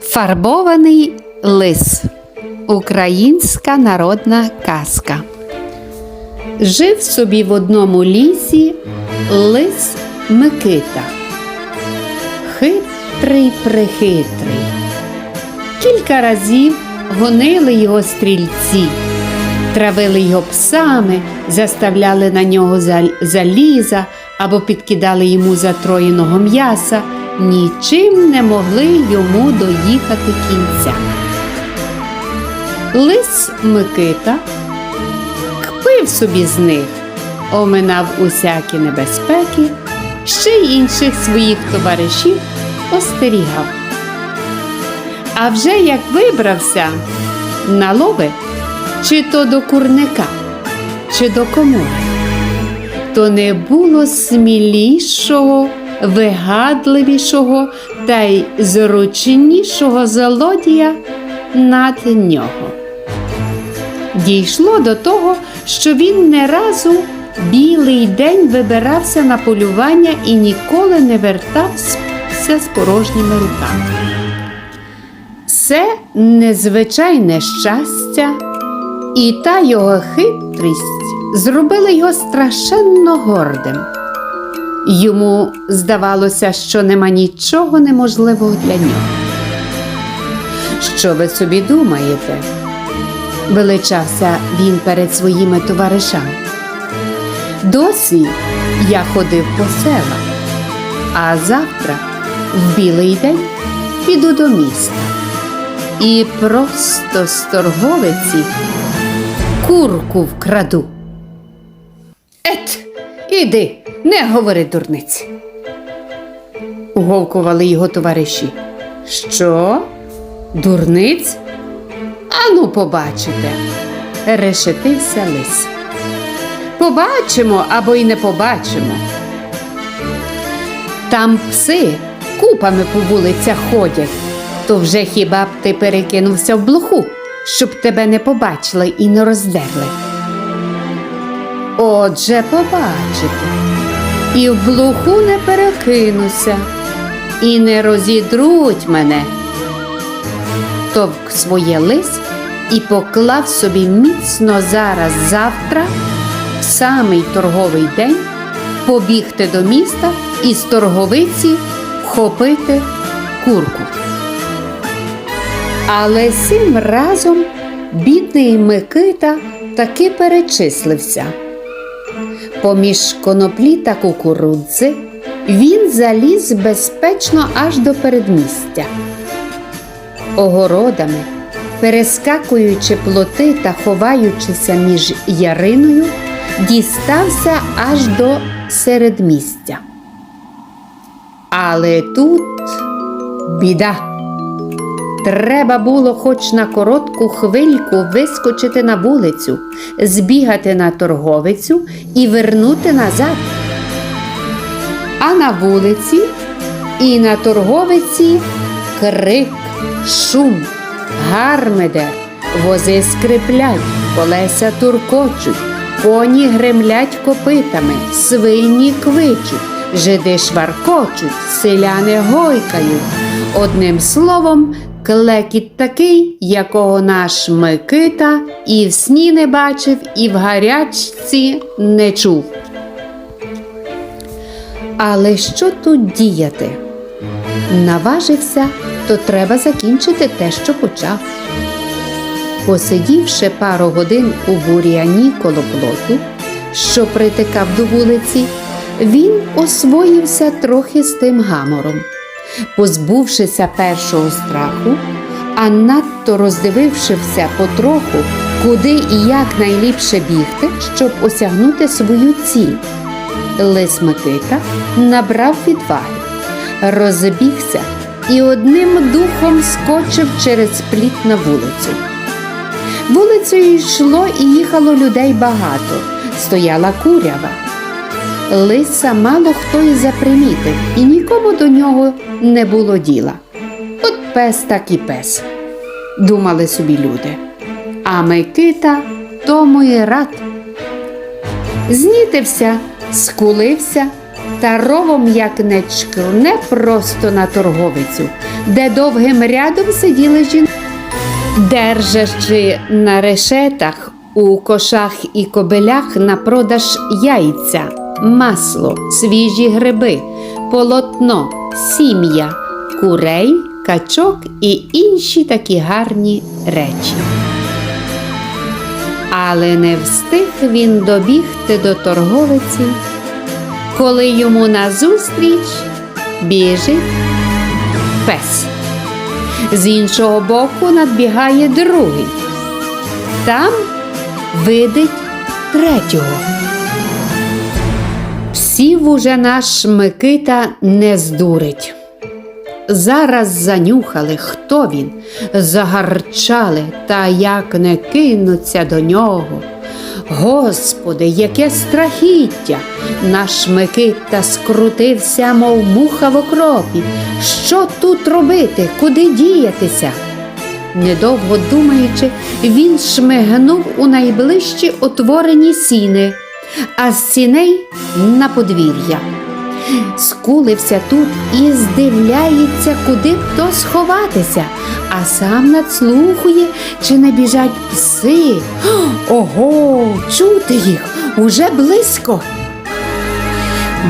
Фарбований лис. Українська народна казка. Жив собі в одному лісі лис Микита. Хитрий прихитрий. Кілька разів гонили його стрільці, травили його псами, заставляли на нього заліза або підкидали йому затроєного м'яса, нічим не могли йому доїхати кінця. Лис Микита кпив собі з них, оминав усякі небезпеки, ще й інших своїх товаришів остерігав. А вже як вибрався на лови, чи то до курника, чи до комори, то не було смілішого, вигадливішого та й зручнішого злодія над нього. Дійшло до того, що він не разу білий день вибирався на полювання і ніколи не вертався з порожніми руками. Це незвичайне щастя, і та його хитрість зробила його страшенно гордим. Йому здавалося, що нема нічого неможливого для нього. Що ви собі думаєте? величався він перед своїми товаришами. Досі я ходив по селах, а завтра, в білий день, піду до міста. І просто з торговиці курку вкраду. Ет, іди, не говори дурниці. Уговкували його товариші. Що? Дурниць? Ану, побачите, решетився лис. Побачимо або й не побачимо. Там пси купами по вулицях ходять, то вже хіба б ти перекинувся в блоху, щоб тебе не побачили і не роздерли. Отже, побачите, і в блоху не перекинуся, і не розідруть мене товк своє лис і поклав собі міцно зараз завтра, в самий торговий день, побігти до міста і з торговиці вхопити курку. Але сім разом бідний Микита таки перечислився. Поміж коноплі та кукурудзи він заліз безпечно аж до передмістя огородами, перескакуючи плоти та ховаючися між яриною, дістався аж до середмістя. Але тут біда. Треба було хоч на коротку хвильку вискочити на вулицю, збігати на торговицю і вернути назад. А на вулиці і на торговиці крик, шум, гармидер, вози скриплять, колеса туркочуть, коні гремлять копитами, свині квичуть, жиди шваркочуть, селяни гойкають. Одним словом, клекіт такий, якого наш Микита і в сні не бачив, і в гарячці не чув. Але що тут діяти? Наважився, то треба закінчити те, що почав. Посидівши пару годин у бур'яні коло плоту, що притикав до вулиці, він освоївся трохи з тим гамором. Позбувшися першого страху, а надто роздивившися потроху, куди і як найліпше бігти, щоб осягнути свою ціль. Лис Микита набрав відваги, розбігся і одним духом скочив через пліт на вулицю. Вулицею йшло і їхало людей багато, стояла курява. Лиса мало хто і запримітив, і нікому до нього не було діла. От пес так і пес, думали собі люди. А Микита тому і рад. Знітився, скулився та ровом як не чкрне просто на торговицю, де довгим рядом сиділи жінки, держачи на решетах у кошах і кобелях на продаж яйця, масло, свіжі гриби, полотно, сім'я, курей, качок і інші такі гарні речі. Але не встиг він добігти до торговиці, коли йому назустріч біжить пес. З іншого боку надбігає другий. Там видить третього. Псів уже наш Микита не здурить. Зараз занюхали, хто він, загарчали, та як не кинуться до нього. Господи, яке страхіття! Наш Микита скрутився, мов муха в окропі. Що тут робити, куди діятися? Недовго думаючи, він шмигнув у найближчі отворені сіни, а з сіней на подвір'я. Скулився тут і здивляється, куди б то сховатися, а сам надслухує, чи не біжать пси. Ого, чути їх уже близько.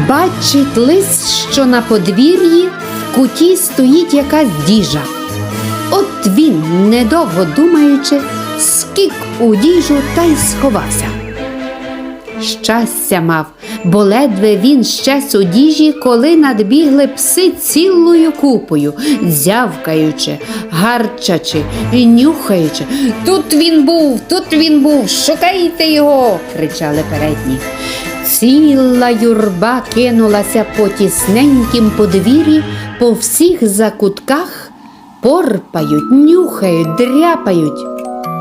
Бачить лис, що на подвір'ї в куті стоїть якась діжа. От він, недовго думаючи, скік у діжу та й сховався. Щастя мав, бо ледве він щез у діжі, коли надбігли пси цілою купою, дзявкаючи, гарчачи і нюхаючи. Тут він був, тут він був, шукайте його. кричали передні. Ціла юрба кинулася по тісненькім подвір'ї, по всіх закутках, порпають, нюхають, дряпають.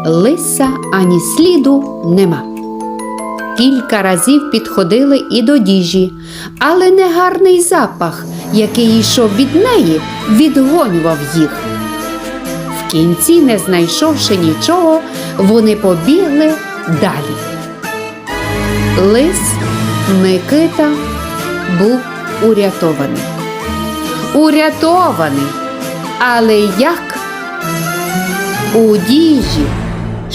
Лиса ані сліду нема. Кілька разів підходили і до діжі, але негарний запах, який йшов від неї, відгонював їх. В кінці, не знайшовши нічого, вони побігли далі. Лис Микита був урятований. Урятований. Але як? У діжі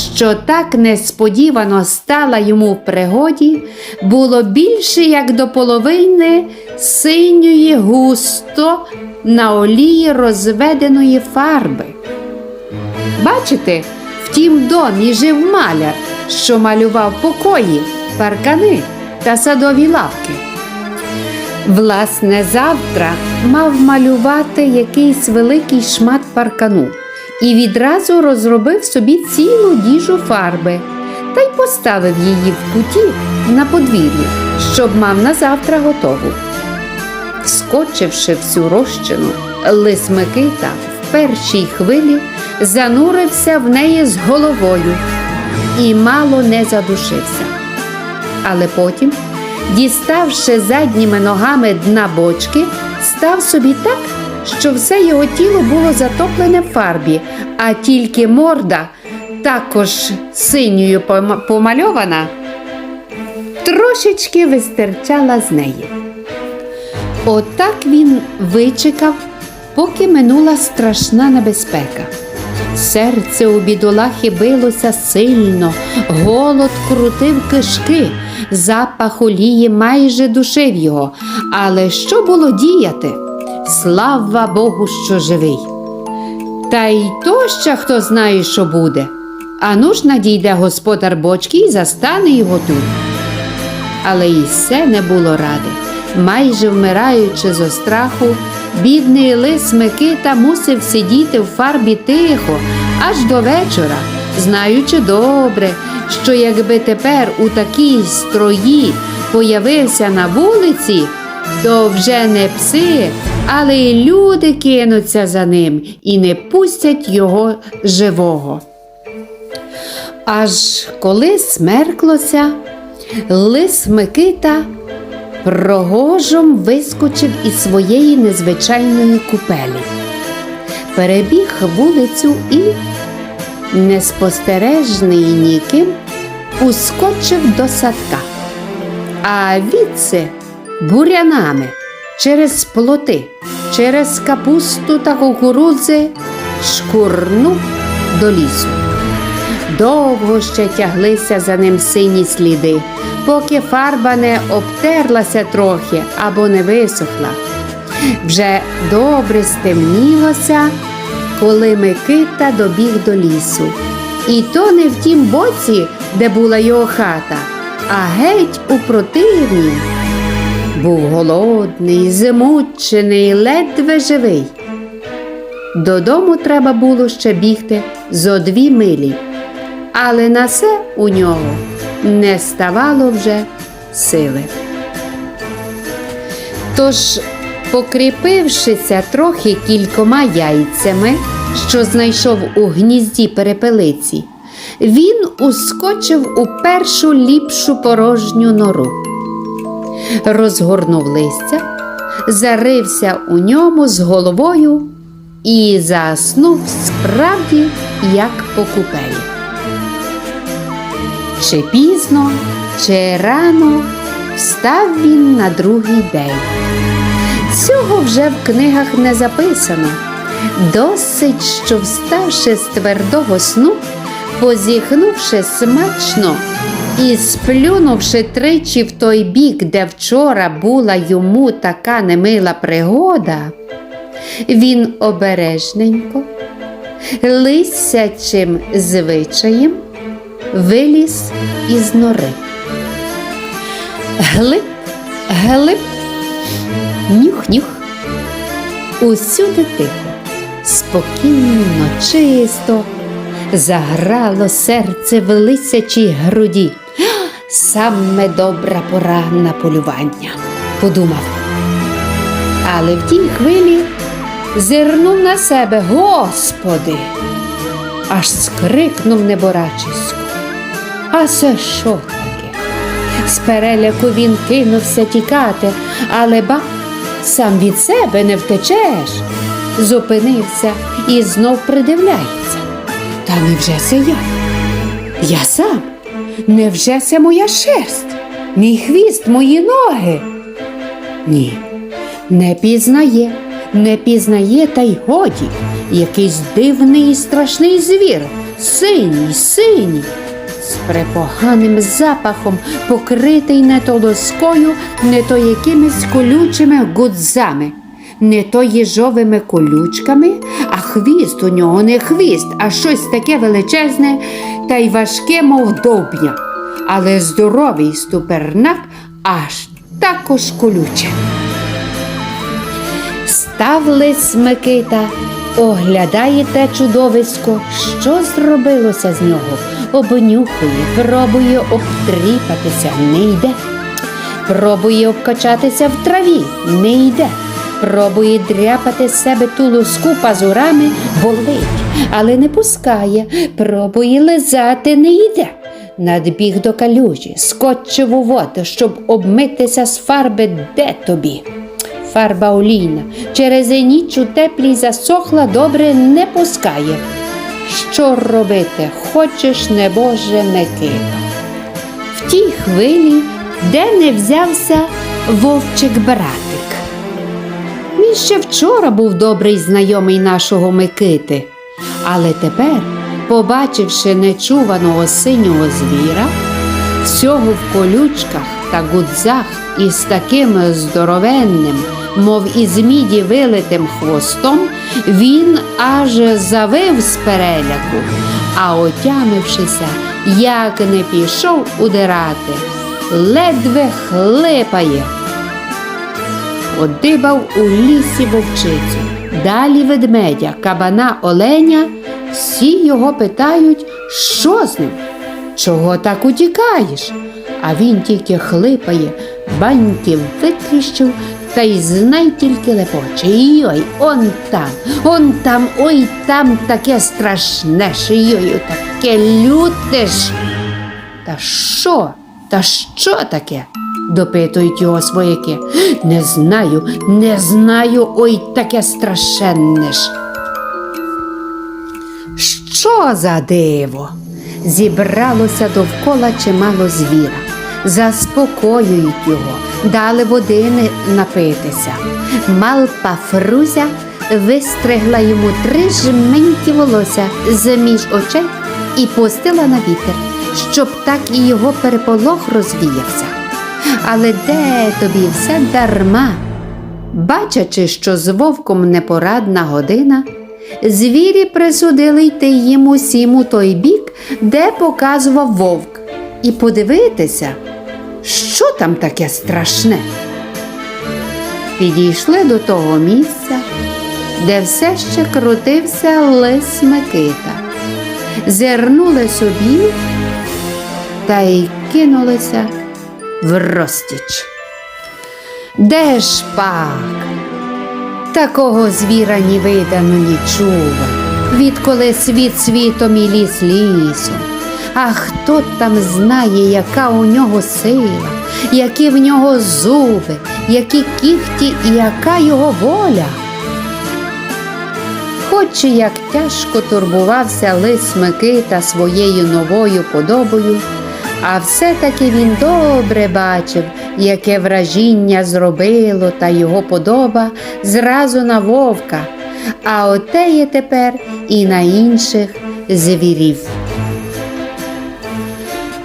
що так несподівано стала йому в пригоді, було більше як до половини синьої густо на олії розведеної фарби. Бачите, в тім домі жив маляр, що малював покої, паркани та садові лавки. Власне, завтра мав малювати якийсь великий шмат паркану і відразу розробив собі цілу діжу фарби та й поставив її в куті на подвір'ї, щоб мав на завтра готову. Вскочивши всю розчину, лис Микита в першій хвилі занурився в неї з головою і мало не задушився. Але потім, діставши задніми ногами дна бочки, став собі так, що все його тіло було затоплене в фарбі, а тільки морда, також синьою помальована, трошечки вистирчала з неї. Отак він вичекав, поки минула страшна небезпека. Серце у бідолахи билося сильно, голод крутив кишки, запах олії майже душив його. Але що було діяти? Слава Богу, що живий. Та й то ще хто знає, що буде. А ну ж надійде господар бочки і застане його тут. Але і все не було ради. Майже вмираючи зо страху, бідний лис Микита мусив сидіти в фарбі тихо аж до вечора, знаючи добре, що якби тепер у такій строї появився на вулиці, то вже не пси, але й люди кинуться за ним і не пустять його живого. Аж коли смерклося, лис Микита прогожом вискочив із своєї незвичайної купелі, перебіг вулицю і, неспостережний ніким, ускочив до садка. А відси бурянами, через плоти, через капусту та кукурудзи шкурнув до лісу. Довго ще тяглися за ним сині сліди, поки фарба не обтерлася трохи або не висохла. Вже добре стемнілося, коли Микита добіг до лісу. І то не в тім боці, де була його хата, а геть у противнім. Був голодний, змучений, ледве живий. Додому треба було ще бігти зо дві милі, але на це у нього не ставало вже сили. Тож, покріпившися трохи кількома яйцями, що знайшов у гнізді перепелиці, він ускочив у першу ліпшу порожню нору, розгорнув листя, зарився у ньому з головою і заснув справді, як по купелі. Чи пізно, чи рано встав він на другий день. Цього вже в книгах не записано. Досить, що вставши з твердого сну, позіхнувши смачно і сплюнувши тричі в той бік, де вчора була йому така немила пригода, він обережненько, лисячим звичаєм виліз із нори. Глиб, глиб, нюх-нюх. Усюди тихо, спокійно, чисто, заграло серце в лисячій груді. Саме добра пора на полювання, подумав. Але в тій хвилі зирнув на себе, Господи, аж скрикнув неборачисько. А це що таке? З переляку він кинувся тікати, але ба, сам від себе не втечеш. Зупинився і знов придивляється. Та невже це я? Я сам? Невже це моя шерсть? Мій хвіст, мої ноги? Ні, не пізнає, не пізнає, та й годі. Якийсь дивний і страшний звір, синій, синій, з препоганим запахом, покритий не то лоскою, не то якимись колючими гудзами, не то їжовими колючками, а хвіст у нього не хвіст, а щось таке величезне та й важке, мов довбня, але здоровий ступернак аж також колюче. Став лис Микита, оглядає те чудовисько, що зробилося з нього, обнюхує, пробує обтріпатися, не йде. Пробує обкачатися в траві, не йде. Пробує дряпати з себе ту луску пазурами, болить, але не пускає. Пробує лизати, не йде. Надбіг до калюжі, скочив у воду, щоб обмитися з фарби, де тобі. Фарба олійна через ніч у теплій засохла, добре не пускає. Що робити, хочеш, небоже Микита? В тій хвилі, де не взявся вовчик братик. Він ще вчора був добрий знайомий нашого Микити, але тепер, побачивши нечуваного синього звіра, всього в колючках та гудзах із таким здоровенним, мов із міді вилитим хвостом, він аж завив з переляку, а отямившися, як не пішов удирати, ледве хлипає. Одибав у лісі вовчицю, далі ведмедя, кабана оленя. Всі його питають, що з ним? Чого так утікаєш? А він тільки хлипає, баньки витріщив, та й знай тільки лепоче. Йой, он там, он там, ой там таке страшне, йою, таке люте ж. Та що? Та що таке? Допитують його свояки. Не знаю, не знаю, ой таке страшенне ж. Що за диво? Зібралося довкола чимало звіра. заспокоюють його, дали води не- напитися. Малпа Фрузя вистригла йому три жменьки волосся з-між очей і пустила на вітер, щоб так і його переполох розвіявся. Але де тобі все дарма? Бачачи, що з вовком непорадна година, звірі присудили йти їм усім у той бік, де показував вовк, і подивитися, що там таке страшне. Підійшли до того місця, де все ще крутився лис Микита. Зернули собі та й кинулися в розтіч. Де ж пак? Такого звіра ні видано, ні чува, відколи світ світом і ліс лісом. А хто там знає, яка у нього сила, які в нього зуби, які кіхті і яка його воля? Хоч як тяжко турбувався лис Микита своєю новою подобою, а все-таки він добре бачив, яке вражіння зробило та його подоба зразу на вовка, а отеє тепер і на інших звірів.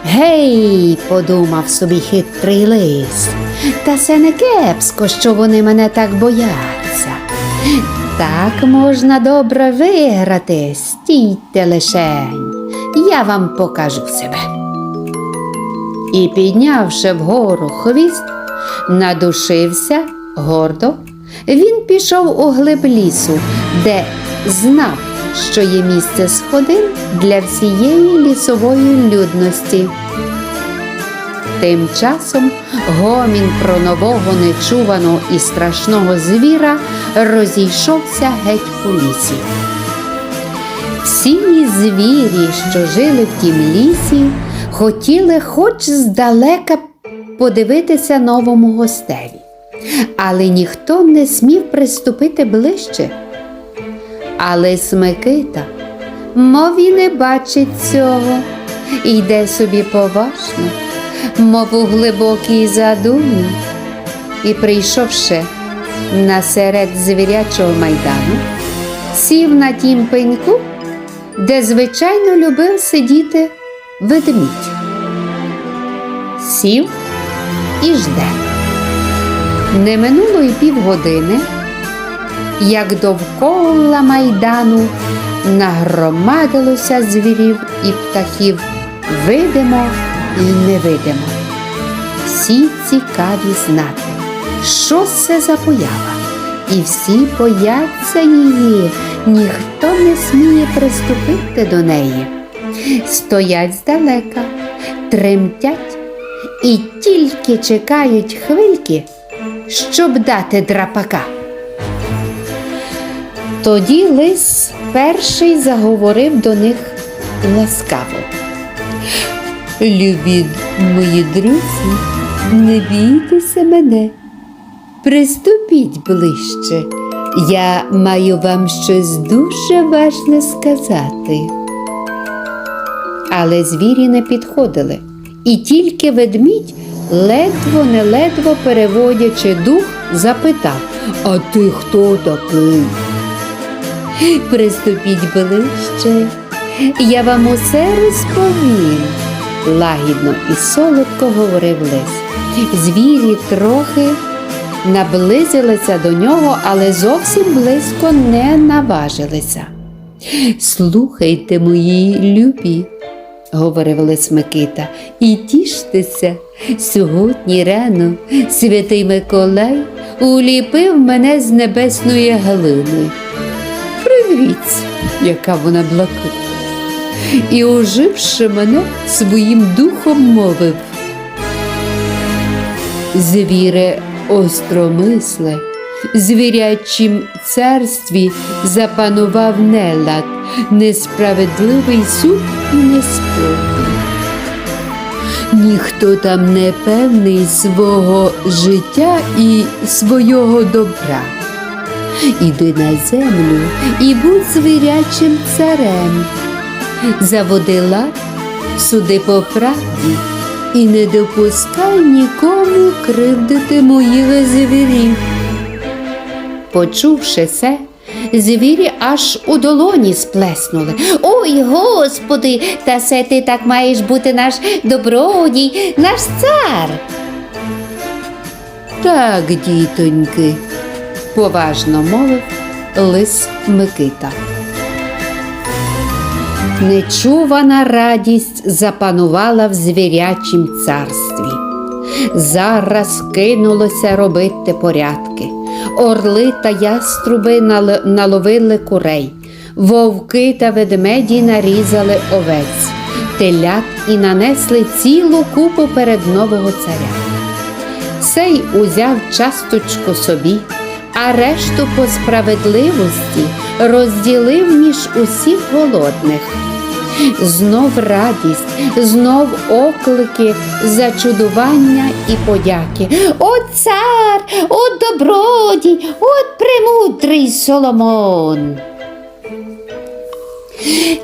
Гей, подумав собі хитрий лис, та це не кепсько, що вони мене так бояться. Так можна добре виграти, стійте лишень, я вам покажу себе. І, піднявши вгору хвіст, надушився гордо, він пішов у глиб лісу, де знав, що є місце сходин для всієї лісової людності. Тим часом гомін про нового нечуваного і страшного звіра розійшовся геть по лісі. Всі звірі, що жили в тім лісі, хотіли хоч здалека подивитися новому гостеві, але ніхто не смів приступити ближче. Але Смикита, мов і не бачить цього, йде собі поважно, мов у глибокій задумі, і, прийшовши на серед звірячого майдану, сів на тім пеньку, де звичайно любив сидіти ведмідь. Сів і жде. Не минуло й півгодини, як довкола майдану нагромадилося звірів і птахів видимо і невидимо. Всі цікаві знати, що це за поява, і всі бояться її, ніхто не сміє приступити до неї. Стоять здалека, тремтять і тільки чекають хвильки, щоб дати драпака. Тоді лис перший заговорив до них ласкаво. Любі мої друзі, не бійтеся мене. Приступіть ближче. Я маю вам щось дуже важне сказати. Але звірі не підходили, і тільки ведмідь, ледво неледво переводячи дух, запитав А ти хто такий? Приступіть ближче, я вам усе розповім, лагідно і солодко говорив лис. Звірі трохи наблизилися до нього, але зовсім близько не наважилися. Слухайте, мої любі, говорив лис Микита, і тіштеся. Сьогодні рано святий Миколай уліпив мене з небесної глини. Привіться, яка вона блакитна. І, оживши мене, своїм духом мовив. Звіре остромисле, звірячим царстві запанував нелад, несправедливий суд і неспокій. Ніхто там не певний свого життя і свого добра. Іди на землю і будь звірячим царем. Заводи лад, суди по правді, і не допускай нікому кривдити моїх звірів. Почувши це, звірі аж у долоні сплеснули. Ой, господи, та се ти так маєш бути наш добродій, наш цар. Так, дітоньки, поважно мовив лис Микита. Нечувана радість запанувала в звірячім царстві. Зараз кинулося робити порядки. Орли та яструби нал- наловили курей, вовки та ведмеді нарізали овець, телят і нанесли цілу купу перед нового царя. Сей узяв часточку собі, а решту по справедливості розділив між усіх голодних. Знов радість, знов оклики, зачудування і подяки. От цар, от добродій, от премудрий Соломон.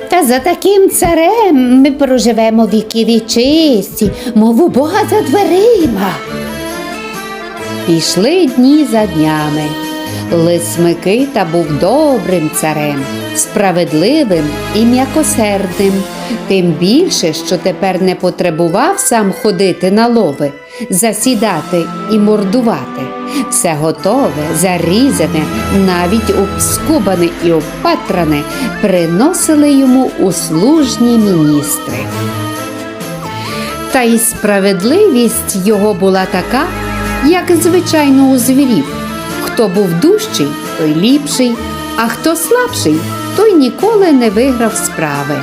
Та за таким царем ми проживемо віки вічисті, у Бога за дверима. Пішли дні за днями. Лис Микита був добрим царем, справедливим і м'якосердним, тим більше, що тепер не потребував сам ходити на лови, засідати і мордувати. Все готове, зарізане, навіть обскубане і обпатране, приносили йому услужні міністри. Та й справедливість його була така, як звичайно у звірів. Хто був дужчий, той ліпший, а хто слабший, той ніколи не виграв справи.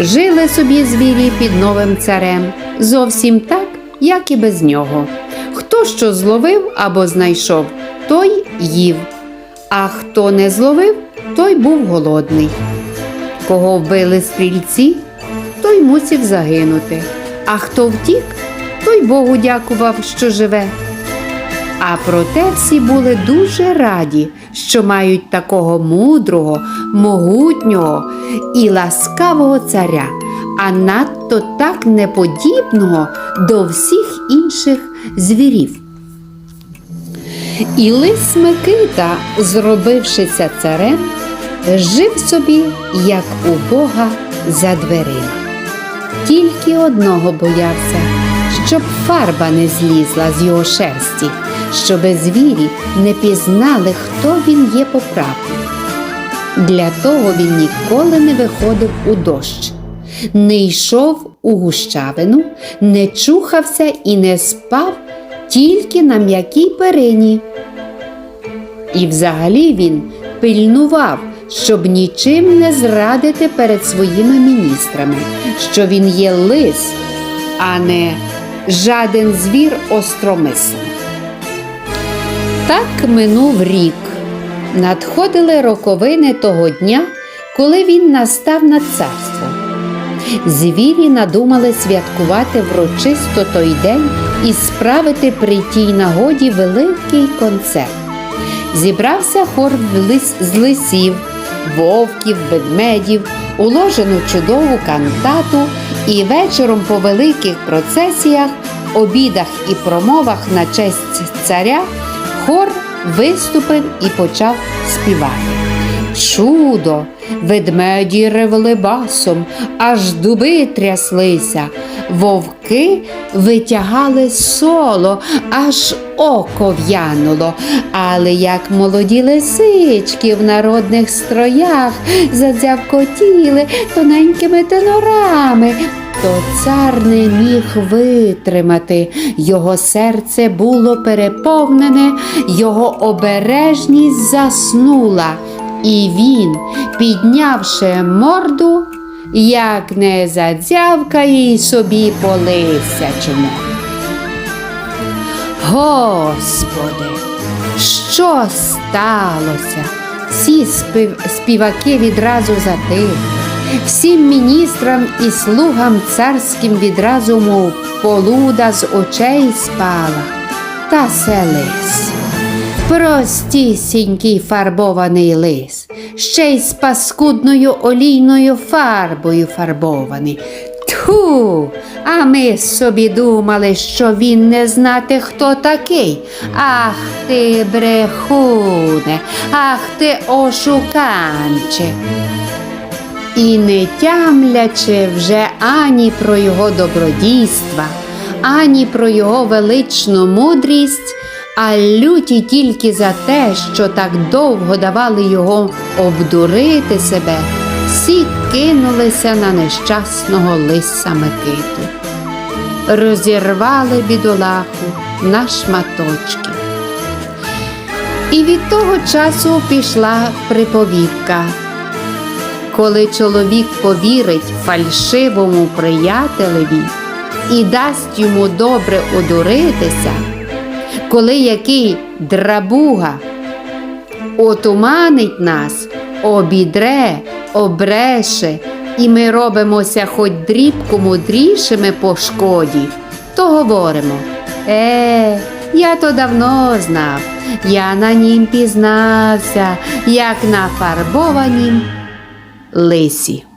Жили собі звірі під новим царем, зовсім так, як і без нього. Хто що зловив або знайшов, той їв, а хто не зловив, той був голодний. Кого вбили стрільці, той мусив загинути, а хто втік, той Богу дякував, що живе. А проте всі були дуже раді, що мають такого мудрого, могутнього і ласкавого царя, а надто так неподібного до всіх інших звірів. І лис Микита, зробившися царем, жив собі, як у Бога за дверима. Тільки одного боявся, щоб фарба не злізла з його шерсті, щоби звірі не пізнали, хто він є по правді. Для того він ніколи не виходив у дощ, не йшов у гущавину, не чухався і не спав тільки на м'якій перині. І взагалі він пильнував, щоб нічим не зрадити перед своїми міністрами, що він є лис, а не жаден звір остромислий. Так минув рік. Надходили роковини того дня, коли він настав на царство. Звірі надумали святкувати врочисто той день і справити при тій нагоді великий концерт. Зібрався хор з лисів, вовків, ведмедів, уложену чудову кантату, і вечором по великих процесіях, обідах і промовах на честь царя хор виступив і почав співати. Чудо! Ведмеді ревли басом, аж дуби тряслися, вовки витягали соло, аж око в'януло, але як молоді лисички в народних строях задзявкотіли тоненькими тенорами, то цар не міг витримати, його серце було переповнене, його обережність заснула. І він, піднявши морду, як не задзявкає й собі по лисячому. Господи, що сталося? Всі спів... співаки відразу затихли. Всім міністрам і слугам царським відразу, мов полуда з очей спала, та селись. Простісінький фарбований лис, ще й з паскудною олійною фарбою фарбований. Тьху, а ми собі думали, що він не знати, хто такий. Ах ти, брехуне, ах ти ошуканче. І не тямлячи вже ані про його добродійства, ані про його величну мудрість, а люті тільки за те, що так довго давали його обдурити себе, всі кинулися на нещасного лиса Микиту. Розірвали бідолаху на шматочки. І від того часу пішла приповідка. Коли чоловік повірить фальшивому приятелеві і дасть йому добре одуритися, коли який драбуга отуманить нас, обідре, обреше, і ми робимося хоч дрібку мудрішими по шкоді, то говоримо. Е, я то давно знав, я на нім пізнався, як на фарбованім лисі.